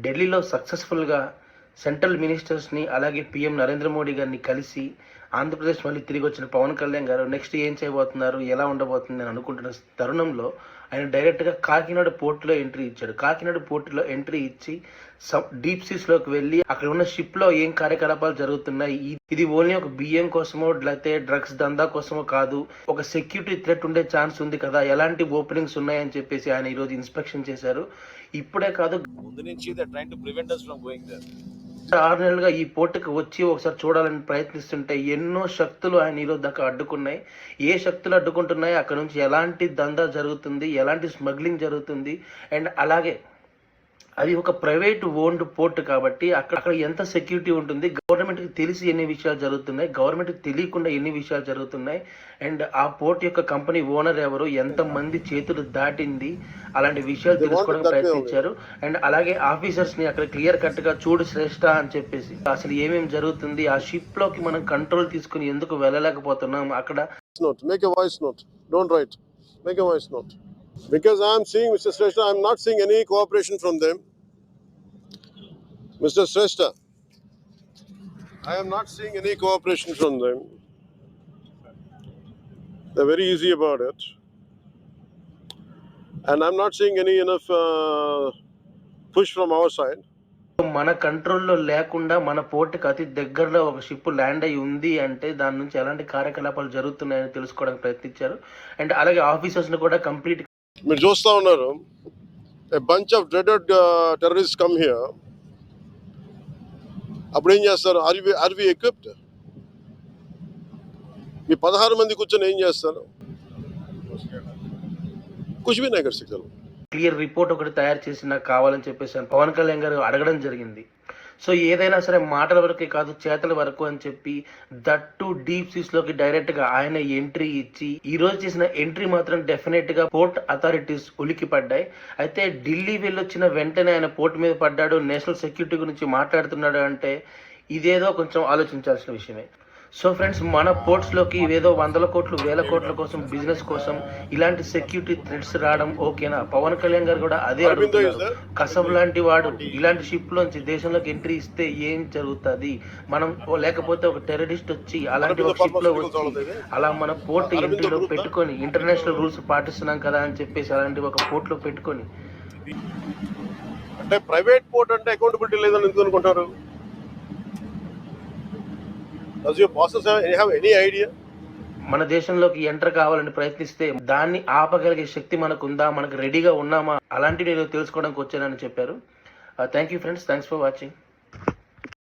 ఢిల్లీలో సక్సెస్ఫుల్గా సెంట్రల్ మినిస్టర్స్ని అలాగే పిఎం నరేంద్ర మోడీ గారిని కలిసి ఆంధ్రప్రదేశ్ మళ్ళీ తిరిగి వచ్చిన పవన్ కళ్యాణ్ గారు నెక్స్ట్ ఏం చేయబోతున్నారు ఎలా ఉండబోతుంది అని అనుకుంటున్న తరుణంలో ఆయన డైరెక్ట్గా కాకినాడ పోర్టులో ఎంట్రీ ఇచ్చాడు. కాకినాడ పోర్టులో ఎంట్రీ ఇచ్చి డీప్ సీస్లోకి వెళ్ళి అక్కడ ఉన్న షిప్లో ఏం కార్యకలాపాలు జరుగుతున్నాయి? ఇది ఓన్లీ ఒక బియ్యం కోసమో లేకపోతే డ్రగ్స్ దందా కోసమో కాదు. ఒక సెక్యూరిటీ థ్రెట్ ఉండే ఛాన్స్ ఉంది కదా. ఎలాంటి ఓపెనింగ్స్ ఉన్నాయని చెప్పేసి ఆయన ఈరోజు ఇన్స్పెక్షన్ చేశారు. ఇప్పుడే కాదు ముందు నుంచి they train to prevent us from going there ఆరు నెలలుగా ఈ పోటీకి వచ్చి ఒకసారి చూడాలని ప్రయత్నిస్తుంటే ఎన్నో శక్తులు ఆయన ఈరోజు దాకా అడ్డుకున్నాయి. ఏ శక్తులు అడ్డుకుంటున్నాయి? అక్కడ నుంచి ఎలాంటి దందా జరుగుతుంది? ఎలాంటి స్మగ్లింగ్ జరుగుతుంది? అండ్ అలాగే అది ఒక ప్రైవేట్ ఓన్డ్ పోర్ట్ కాబట్టి అక్కడ అక్కడ ఎంత సెక్యూరిటీ ఉంటుంది? గవర్నమెంట్కి తెలిసి ఎన్ని విషయాలు జరుగుతున్నాయి? గవర్నమెంట్కి తెలియకుండా ఎన్ని విషయాలు జరుగుతున్నాయి? అండ్ ఆ పోర్ట్ యొక్క కంపెనీ ఓనర్ ఎవరు? ఎంత మంది చేతులు దాటింది? అలాంటి విషయాలు తెలుసుకోవడానికి ప్రయత్నించారు. అండ్ అలాగే ఆఫీసర్స్ని అక్కడ క్లియర్ కట్గా చూడు శ్రేష్ట అని చెప్పేసి. అసలు ఏమేమి జరుగుతుంది? ఆ షిప్లోకి మనం కంట్రోల్ తీసుకుని ఎందుకు వెళ్ళలేకపోతున్నాం? అక్కడ note. Because I am seeing Mr. Shrestha, I am not seeing any cooperation from them. Mr. Shrestha, I am not seeing any cooperation from them. They're very easy about it. And I'm not seeing any enough uh, push from our side. మన కంట్రోల్లో లేకుండా మన పోర్టుకి అతి దగ్గరలో ఒక ship land అయి ఉంది అంటే దాని నుంచి ఎలాంటి కార్యకలాపాలు జరుగుతున్నాయని తెలుసుకోవడానికి ప్రయత్నించారు అండ్ అలాగే ఆఫీసర్స్ని కూడా కంప్లీట్ మీరు చూస్తూ ఉన్నారు bunch of dreaded terrorist come here అప్పుడు ఏం చేస్తారు? అరవి అరవి ఎక్విప్డ్ ఈ పదహారు మంది కూర్చొని ఏం చేస్తారు? కుషిబీ నగర్ క్లియర్ రిపోర్ట్ ఒకటి తయారు చేసి నాకు కావాలని చెప్పేసి పవన్ కళ్యాణ్ గారు అడగడం జరిగింది. సో ఏదైనా సరే మాటల వరకే కాదు చేతల వరకు అని చెప్పి దట్ టు డీప్ సీస్లోకి డైరెక్ట్గా ఆయన ఎంట్రీ ఇచ్చి ఈ రోజు చేసిన ఎంట్రీ మాత్రం డెఫినెట్గా పోర్ట్ అథారిటీస్ ఉలికి పడ్డాయి. అయితే ఢిల్లీ వెళ్ళొచ్చిన వెంటనే ఆయన పోర్ట్ మీద పడ్డాడు. నేషనల్ సెక్యూరిటీ గురించి మాట్లాడుతున్నాడు అంటే ఇదేదో కొంచెం ఆలోచించాల్సిన విషయమే. సో ఫ్రెండ్స్ మన పోర్ట్స్లోకి ఇవేదో వందల కోట్లు వేల కోట్ల కోసం బిజినెస్ కోసం ఇలాంటి సెక్యూరిటీ థ్రెడ్స్ రావడం ఓకేనా పవన్ కళ్యాణ్ గారు కూడా అదే అడుగుతున్నారు there? కసం లాంటి వాడు ఇలాంటి షిప్ లోంచి దేశంలోకి ఎంట్రీ ఇస్తే ఏం జరుగుతుంది మనం లేకపోతే ఒక టెర్రరిస్ట్ వచ్చి అలాంటి ఒక అరవిందో షిప్లో pharmaceuticals all వచ్చి. అలా మన పోర్ట్ ఎంట్రీలో? పెట్టుకొని ఇంటర్నేషనల్ రూల్స్ పాటిస్తున్నాం కదా అని చెప్పేసి అలాంటి ఒక పోర్ట్లో పెట్టుకొని అంటే ప్రైవేట్ పోర్ట్ అంటే అకౌంటబిలిటీ లేదని ఎందుకు అనుకుంటారు does your bosses have any idea మన దేశంలోకి ఎంటర్ కావాలని ప్రయత్నిస్తే దాన్ని ఆపగలిగే శక్తి మనకు ఉందా మనకు రెడీగా ఉన్నామా అలాంటివి నేను తెలుసుకోవడానికి వచ్చానని చెప్పారు. Thank you friends thanks for watching